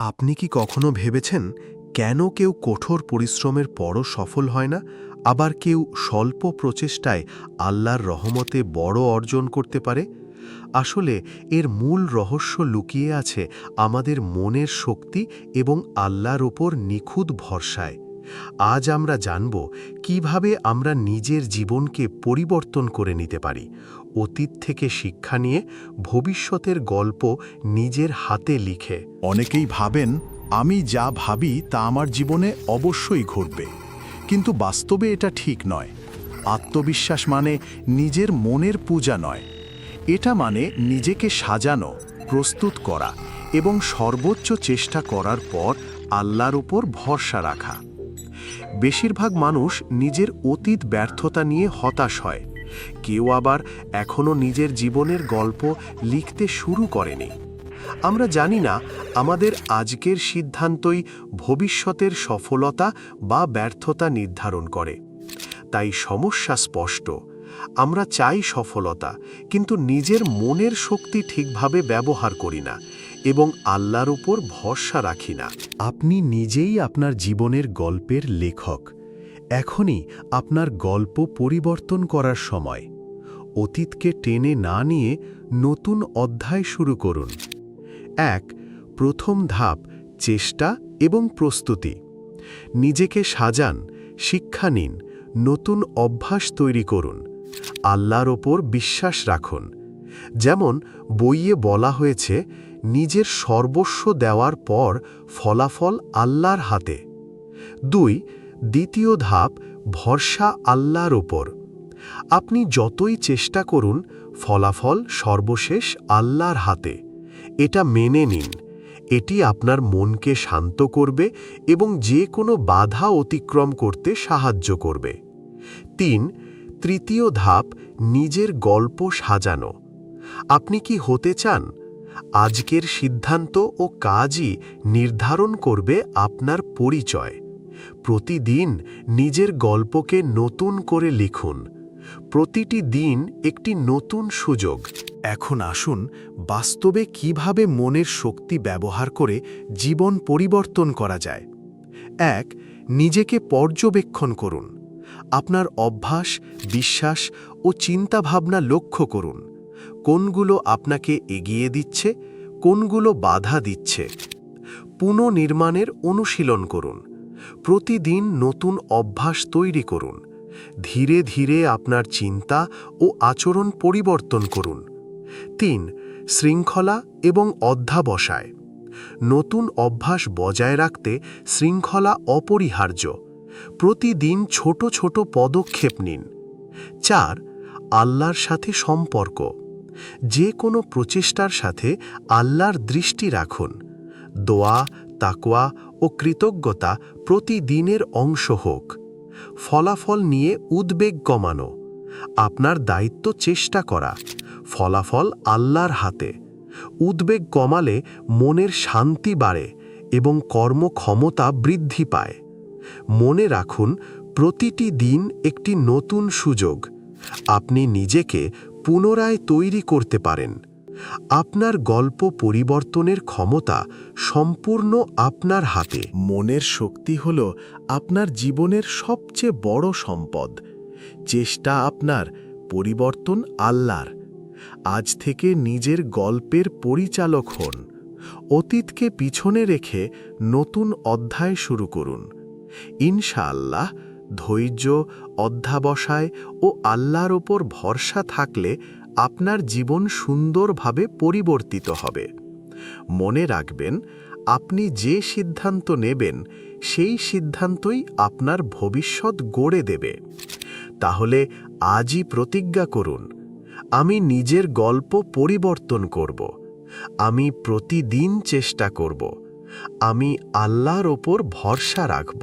আপনি কি কখনো ভেবেছেন কেন কেউ কঠোর পরিশ্রমের পরও সফল হয় না? আবার কেউ স্বল্প প্রচেষ্টায় আল্লাহর রহমতে বড় অর্জন করতে পারে? আসলে এর মূল রহস্য লুকিয়ে আছে আমাদের মনের শক্তি এবং আল্লাহর ওপর নিখুঁত ভরসায়। আজ আমরা জানব কীভাবে আমরা নিজের জীবনকে পরিবর্তন করে নিতে পারি। অতীত থেকে শিক্ষা নিয়ে ভবিষ্যতের গল্প নিজের হাতে লিখে। অনেকেই ভাবেন, আমি যা ভাবি তা আমার জীবনে অবশ্যই ঘটবে। কিন্তু বাস্তবে এটা ঠিক নয়। আত্মবিশ্বাস মানে নিজের মনের পূজা নয়। এটা মানে নিজেকে সাজানো, প্রস্তুত করা এবং সর্বোচ্চ চেষ্টা করার পর আল্লাহর উপর ভরসা রাখা। বেশিরভাগ মানুষ নিজের অতীত ব্যর্থতা নিয়ে হতাশ হয়। কেউ আবার এখনও নিজের জীবনের গল্প লিখতে শুরু করেনি। আমরা জানি না আমাদের আজকের সিদ্ধান্তই ভবিষ্যতের সফলতা বা ব্যর্থতা নির্ধারণ করে। তাই সমস্যা স্পষ্ট। আমরা চাই সফলতা, কিন্তু নিজের মনের শক্তি ঠিকভাবে ব্যবহার করি না এবং আল্লাহর উপর ভরসা রাখি না। আপনি নিজেই আপনার জীবনের গল্পের লেখক। এখনই আপনার গল্প পরিবর্তন করার সময়। অতীতকে টেনে না নিয়ে নতুন অধ্যায় শুরু করুন। এক, প্রথম ধাপ, চেষ্টা এবং প্রস্তুতি। নিজেকে সাজান, শিক্ষা নিন, নতুন অভ্যাস তৈরি করুন। আল্লাহর ওপর বিশ্বাস রাখুন। যেমন, বইয়ে বলা হয়েছে, নিজের সর্বস্ব দেওয়ার পর ফলাফল আল্লাহর হাতে। দুই দ্বিতীয় ধাপ, ভরসা আল্লাহর ওপর। আপনি যতই চেষ্টা করুন, ফলাফল সর্বশেষ আল্লাহর হাতে। এটা মেনে নিন। এটি আপনার মনকে শান্ত করবে এবং যে কোনো বাধা অতিক্রম করতে সাহায্য করবে। তিন, তৃতীয় ধাপ, নিজের গল্প সাজানো। আপনি কি হতে চান? আজকের সিদ্ধান্ত ও কাজই নির্ধারণ করবে আপনার পরিচয়। প্রতিদিন নিজের গল্পকে নতুন করে লিখুন। প্রতিটি দিন একটি নতুন সুযোগ। এখন আসুন বাস্তবে কীভাবে মনের শক্তি ব্যবহার করে জীবন পরিবর্তন করা যায়। এক, নিজেকে পর্যবেক্ষণ করুন। আপনার অভ্যাস, বিশ্বাস ও চিন্তাভাবনা লক্ষ্য করুন। কোনগুলো আপনাকে এগিয়ে দিচ্ছে, কোনগুলো বাধা দিচ্ছে। পুনর্নির্মাণের অনুশীলন করুন। প্রতিদিন নতুন অভ্যাস তৈরি করুন। ধীরে ধীরে আপনার চিন্তা ও আচরণ পরিবর্তন করুন। তিন, শৃঙ্খলা এবং অধ্যাবসায়। নতুন অভ্যাস বজায় রাখতে শৃঙ্খলা অপরিহার্য। প্রতিদিন ছোট ছোট পদক্ষেপ নিন। চার, আল্লাহর সাথে সম্পর্ক। যে কোনো প্রচেষ্টার সাথে আল্লাহর দৃষ্টি রাখুন। দোয়া, তাকওয়া ও কৃতজ্ঞতা প্রতিদিনের অংশ হোক। ফলাফল নিয়ে উদ্বেগ কমানো। আপনার দায়িত্ব চেষ্টা করা। ফলাফল আল্লাহর হাতে। উদ্বেগ কমালে মনের শান্তি বাড়ে এবং কর্মক্ষমতা বৃদ্ধি পায়। মনে রাখুন, প্রতিটি দিন একটি নতুন সুযোগ। আপনি নিজেকে পুনরায় তৈরি করতে পারেন। আপনার গল্প পরিবর্তনের ক্ষমতা সম্পূর্ণ আপনার হাতে। মনের শক্তি হল আপনার জীবনের সবচেয়ে বড় সম্পদ। চেষ্টা আপনার, পরিবর্তন আল্লাহর। আজ থেকে নিজের গল্পের পরিচালক হন। অতীতকে পিছনে রেখে নতুন অধ্যায় শুরু করুন। ইনশাআল্লাহ ধৈর্য, অধ্যাবসায় ও আল্লাহর ওপর ভরসা থাকলে আপনার জীবন সুন্দরভাবে পরিবর্তিত হবে। মনে রাখবেন, আপনি যে সিদ্ধান্ত নেবেন, সেই সিদ্ধান্তই আপনার ভবিষ্যৎ গড়ে দেবে। তাহলে আজই প্রতিজ্ঞা করুন, আমি নিজের গল্প পরিবর্তন করব, আমি প্রতিদিন চেষ্টা করব, আমি আল্লাহর ওপর ভরসা রাখব।